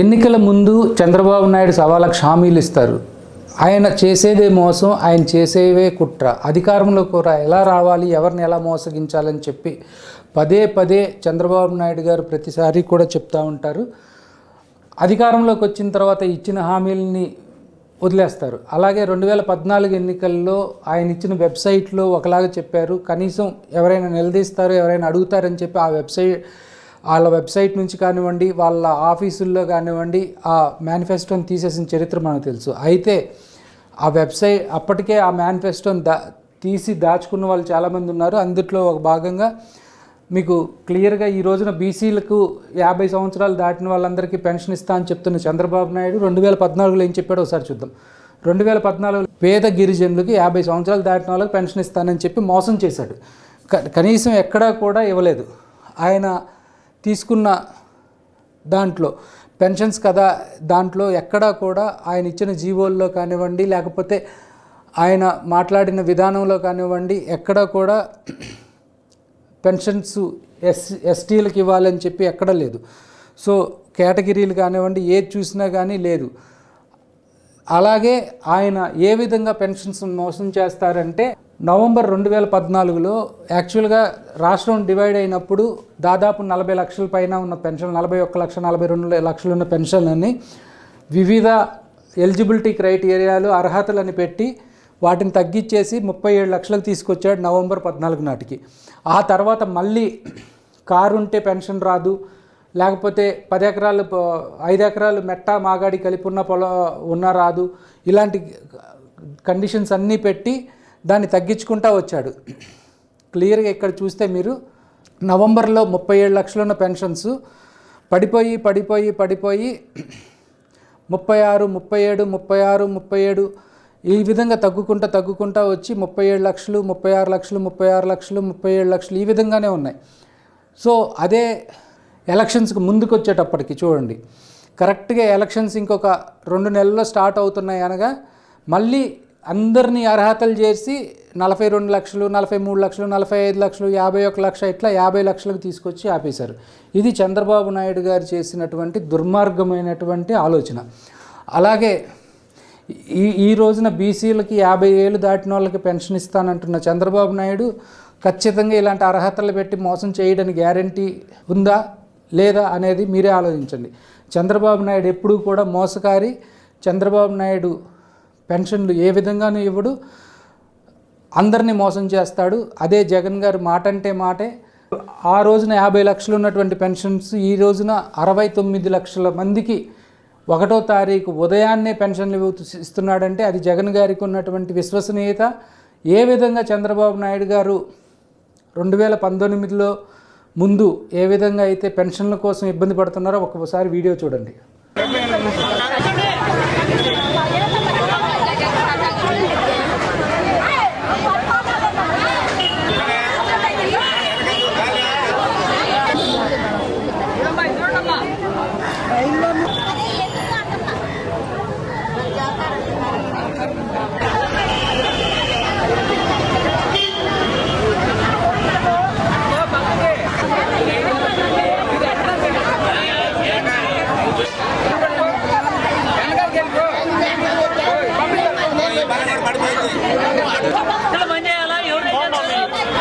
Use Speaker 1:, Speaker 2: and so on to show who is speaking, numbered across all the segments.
Speaker 1: ఎన్నికల ముందు చంద్రబాబు నాయుడు సవాళ్ళకు హామీలు ఇస్తారు. ఆయన చేసేదే మోసం ఆయన చేసేవే కుట్ర. అధికారంలో కూడా ఎలా రావాలి ఎవరిని ఎలా మోసగించాలని చెప్పి పదే పదే చంద్రబాబు నాయుడు గారు ప్రతిసారి కూడా చెప్తా ఉంటారు. అధికారంలోకి వచ్చిన తర్వాత ఇచ్చిన హామీలని వదిలేస్తారు. అలాగే రెండు వేల పద్నాలుగు ఎన్నికల్లో ఆయన ఇచ్చిన వెబ్సైట్లో ఒకలాగా చెప్పారు. కనీసం ఎవరైనా నిలదీస్తారు ఎవరైనా అడుగుతారని చెప్పి ఆ వెబ్సైట్ వాళ్ళ వెబ్సైట్ నుంచి కానివ్వండి వాళ్ళ ఆఫీసుల్లో కానివ్వండి ఆ మేనిఫెస్టోని తీసేసిన చరిత్ర మనకు తెలుసు. అయితే ఆ వెబ్సైట్ అప్పటికే ఆ మేనిఫెస్టోని దా తీసి దాచుకున్న వాళ్ళు చాలామంది ఉన్నారు. అందుట్లో ఒక భాగంగా మీకు క్లియర్గా ఈ రోజున బీసీలకు యాభై సంవత్సరాలు దాటిన వాళ్ళందరికీ పెన్షన్ ఇస్తా అని చెప్తున్న చంద్రబాబు నాయుడు రెండు వేల పద్నాలుగులో ఏం చెప్పాడో ఒకసారి చూద్దాం. రెండు వేల పద్నాలుగు పేద గిరిజనులకి యాభై సంవత్సరాలు దాటిన వాళ్ళకి పెన్షన్ ఇస్తానని చెప్పి మోసం చేశాడు. క- కనీసం ఎక్కడా కూడా ఇవ్వలేదు. ఆయన తీసుకున్న దాంట్లో పెన్షన్స్ కదా దాంట్లో ఎక్కడా కూడా ఆయన ఇచ్చిన జీవోల్లో కానివ్వండి లేకపోతే ఆయన మాట్లాడిన విధానంలో కానివ్వండి ఎక్కడా కూడా పెన్షన్స్ ఎస్ ఎస్టీలకు ఇవ్వాలని చెప్పి ఎక్కడ లేదు. సో కేటగిరీలు కానివ్వండి ఏది చూసినా కానీ లేదు. అలాగే ఆయన ఏ విధంగా పెన్షన్స్ మోసం చేస్తారంటే నవంబర్ రెండు వేల పద్నాలుగులో యాక్చువల్గా రాష్ట్రం డివైడ్ అయినప్పుడు దాదాపు నలభై లక్షల పైన ఉన్న పెన్షన్ నలభై ఒక్క లక్ష నలభై రెండు లక్షలు ఉన్న పెన్షన్లని వివిధ ఎలిజిబిలిటీ క్రైటీరియాలు అర్హతలని పెట్టి వాటిని తగ్గించేసి ముప్పై ఏడు లక్షలకు తీసుకొచ్చాడు నవంబర్ పద్నాలుగు నాటికి. ఆ తర్వాత మళ్ళీ కారు ఉంటే పెన్షన్ రాదు లేకపోతే పది ఎకరాలు ఐదు ఎకరాలు మెట్ట మాగాడి కలిపి ఉన్న పొలం ఉన్న రాదు. ఇలాంటి కండిషన్స్ అన్నీ పెట్టి దాన్ని తగ్గించుకుంటా వచ్చాడు. క్లియర్గా ఇక్కడ చూస్తే మీరు నవంబర్లో ముప్పై ఏడు లక్షలు ఉన్న పెన్షన్స్ పడిపోయి పడిపోయి పడిపోయి ముప్పై ఆరు ముప్పై ఏడు ముప్పై ఆరు ముప్పై ఏడు ఈ విధంగా తగ్గుకుంటా తగ్గుకుంటా వచ్చి ముప్పై ఏడు లక్షలు ముప్పై ఆరు లక్షలు ముప్పై ఆరు లక్షలు ముప్పై ఏడు లక్షలు ఈ విధంగానే ఉన్నాయి. సో అదే ఎలక్షన్స్కి ముందుకు వచ్చేటప్పటికి చూడండి. కరెక్ట్గా ఎలక్షన్స్ ఇంకొక రెండు నెలల్లో స్టార్ట్ అవుతున్నాయి అనగా మళ్ళీ అందరినీ అర్హతలు చేసి నలభై రెండు లక్షలు నలభై మూడు లక్షలు నలభై ఐదు లక్షలు యాభై ఒక లక్ష ఇట్లా యాభై లక్షలకు తీసుకొచ్చి ఆపేశారు. ఇది చంద్రబాబు నాయుడు గారు చేసినటువంటి దుర్మార్గమైనటువంటి ఆలోచన. అలాగే ఈ ఈ రోజున బీసీలకి యాభై ఏళ్ళు దాటిన వాళ్ళకి పెన్షన్ ఇస్తానంటున్న చంద్రబాబు నాయుడు ఖచ్చితంగా ఇలాంటి అర్హతలు పెట్టి మోసం చేయడానికి గ్యారంటీ ఉందా లేదా అనేది మీరే ఆలోచించండి. చంద్రబాబు నాయుడు ఎప్పుడూ కూడా మోసకారి. చంద్రబాబు నాయుడు పెన్షన్లు ఏ విధంగానూ ఇవ్వడు. అందరినీ మోసం చేస్తాడు. అదే జగన్ గారు మాట అంటే మాటే. ఆ రోజున యాభై లక్షలు ఉన్నటువంటి పెన్షన్స్ ఈ రోజున అరవై తొమ్మిది లక్షల మందికి ఒకటో తారీఖు ఉదయాన్నే పెన్షన్లు ఇస్తున్నాడంటే అది జగన్ గారికి ఉన్నటువంటి విశ్వసనీయత. ఏ విధంగా చంద్రబాబు నాయుడు గారు రెండు వేల పంతొమ్మిదిలో ముందు ఏ విధంగా అయితే పెన్షన్ల కోసం ఇబ్బంది పడుతున్నారో ఒక్కసారి వీడియో చూడండి.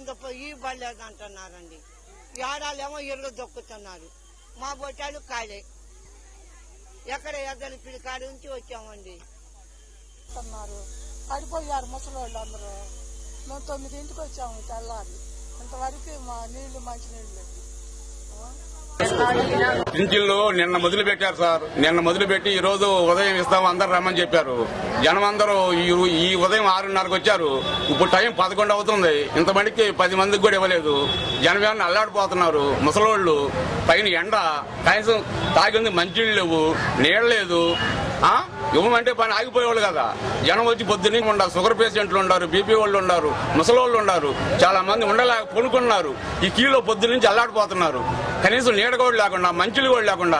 Speaker 2: ఇప్పుడు ఎందుకు ఈ బలేదు అంటున్నారండి. ఏడాలేమో ఇల్లు దొక్కుతున్నారు. మా బొట్టాలు ఖాళీ ఎక్కడ ఎద్దలు పిడికాడి నుంచి వచ్చామండి.
Speaker 3: అన్నారు పడిపోయారు ముసలోళ్ళు అందరూ మేము తొమ్మిదింటికి వచ్చాము తెల్లారి. ఇంతవరకు మా నీళ్ళు మంచి నీళ్ళు
Speaker 4: పింఛన్లు నిన్న మొదలు పెట్టారు సార్. నిన్న మొదలు పెట్టి ఈ రోజు ఉదయం ఇస్తాం అందరు రమ్మని చెప్పారు. జనం అందరూ ఈ ఈ ఉదయం ఆరున్నరకు వచ్చారు. ఇప్పుడు టైం పదకొండు అవుతుంది. ఇంతమందికి పది మందికి కూడా ఇవ్వలేదు. జనం ఏమన్నా అల్లాడిపోతున్నారు? ముసలోళ్ళు పైన ఎండ కనీసం తాగింది మంచినీళ్ళు లేవు. నీళ్ళు లేదు. ఆ? ఇవ్వమంటే పని ఆగిపోయేవాళ్ళు కదా. జనం వచ్చి పొద్దున్నే ఉండారు షుగర్ పేషెంట్లు ఉన్నారు బీపీ వాళ్ళు ఉన్నారు ముసలోళ్ళు ఉన్నారు. చాలా మంది ఉండలేక కొనుక్కున్నారు ఈ కీలో పొద్దున్న నుంచి అల్లాడిపోతున్నారు. కనీసం నీడ కూడా లేకుండా మంచులు కూడా లేకుండా.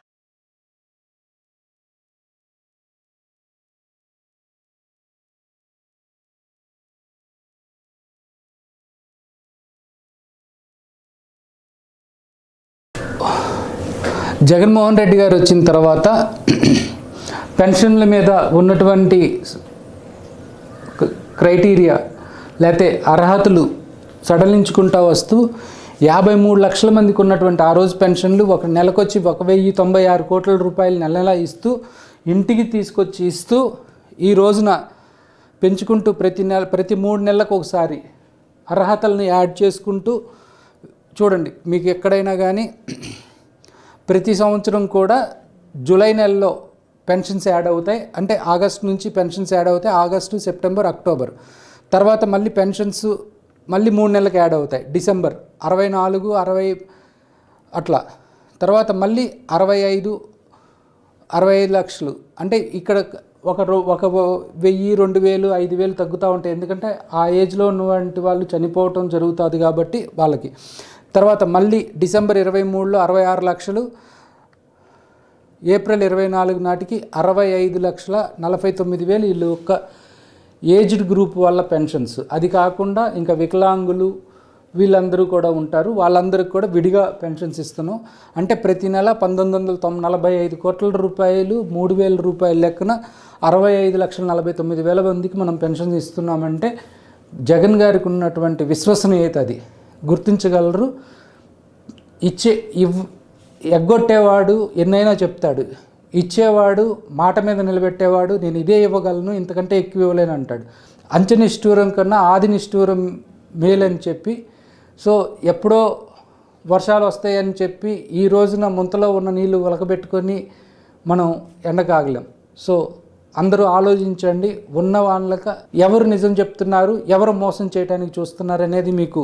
Speaker 1: జగన్మోహన్ రెడ్డి గారు వచ్చిన తర్వాత పెన్షన్ల మీద ఉన్నటువంటి క్రైటీరియా లేకపోతే అర్హతలు సడలించుకుంటా వస్తూ యాభై మూడు లక్షల మందికి ఉన్నటువంటి ఆ రోజు పెన్షన్లు ఒక నెలకొచ్చి ఒక వెయ్యి తొంభై ఆరు కోట్ల రూపాయలు నెల నెలా ఇస్తూ ఇంటికి తీసుకొచ్చి ఇస్తూ ఈ రోజున పెంచుకుంటూ ప్రతి నెల ప్రతి మూడు నెలలకు ఒకసారి అర్హతలను యాడ్ చేసుకుంటూ చూడండి మీకు ఎక్కడైనా కానీ ప్రతి సంవత్సరం కూడా జూలై నెలలో పెన్షన్స్ యాడ్ అవుతాయి. అంటే ఆగస్ట్ నుంచి పెన్షన్స్ యాడ్ అవుతాయి. August September October. తర్వాత మళ్ళీ పెన్షన్స్ మళ్ళీ మూడు నెలలకు యాడ్ అవుతాయి. డిసెంబర్ అరవై నాలుగు అరవై అట్లా. తర్వాత మళ్ళీ అరవై ఐదు అరవై ఐదు లక్షలు. అంటే ఇక్కడ ఒక రో ఒక వెయ్యి రెండు వేలు ఐదు వేలు తగ్గుతూ ఉంటాయి. ఎందుకంటే ఆ ఏజ్లో ఉన్నటువంటి వాళ్ళు చనిపోవటం జరుగుతుంది కాబట్టి వాళ్ళకి. తర్వాత మళ్ళీ డిసెంబర్ ఇరవై మూడులో అరవై ఆరు లక్షలు ఏప్రిల్ ఇరవై నాలుగు నాటికి అరవై ఐదు లక్షల నలభై తొమ్మిది వేలు వీళ్ళు ఒక్క ఏజ్డ్ గ్రూప్ వాళ్ళ పెన్షన్స్. అది కాకుండా ఇంకా వికలాంగులు వీళ్ళందరూ కూడా ఉంటారు. వాళ్ళందరికీ కూడా విడిగా పెన్షన్స్ ఇస్తున్నాం. అంటే ప్రతి నెల పంతొమ్మిది వందల తొమ్మిది నలభై ఐదు కోట్ల రూపాయలు మూడు వేల రూపాయల లెక్కన అరవై ఐదు లక్షల నలభై తొమ్మిది వేల మందికి మనం పెన్షన్స్ ఇస్తున్నామంటే జగన్ గారికి ఉన్నటువంటి విశ్వసనీయత అది. గుర్తించగలరు. ఇచ్చే ఇవ్ ఎగ్గొట్టేవాడు ఎన్నైనా చెప్తాడు. ఇచ్చేవాడు మాట మీద నిలబెట్టేవాడు నేను ఇదే ఇవ్వగలను ఇంతకంటే ఎక్కువ ఇవ్వలేను అంటాడు. అంచె నిష్ఠూరం కన్నా ఆది నిష్ఠూరం మేలని చెప్పి సో ఎప్పుడో వర్షాలు వస్తాయని చెప్పి ఈ రోజున ముంతలో ఉన్న నీళ్ళు ఉలకబెట్టుకొని మనం ఎండకాగలేం. సో అందరూ ఆలోచించండి ఉన్న వాళ్ళక ఎవరు నిజం చెప్తున్నారు ఎవరు మోసం చేయడానికి చూస్తున్నారు అనేది మీకు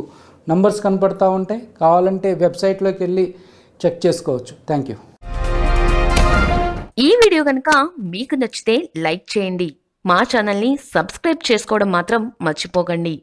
Speaker 1: నంబర్స్ కనపడతా ఉంటాయి. కావాలంటే వెబ్సైట్లోకి వెళ్ళి చెక్ చేసుకోవచ్చు. Thank you.
Speaker 5: ఈ వీడియో కనుక మీకు నచ్చితే లైక్ చేయండి. మా ఛానల్ని సబ్స్క్రైబ్ చేసుకోవడం మాత్రం మర్చిపోకండి.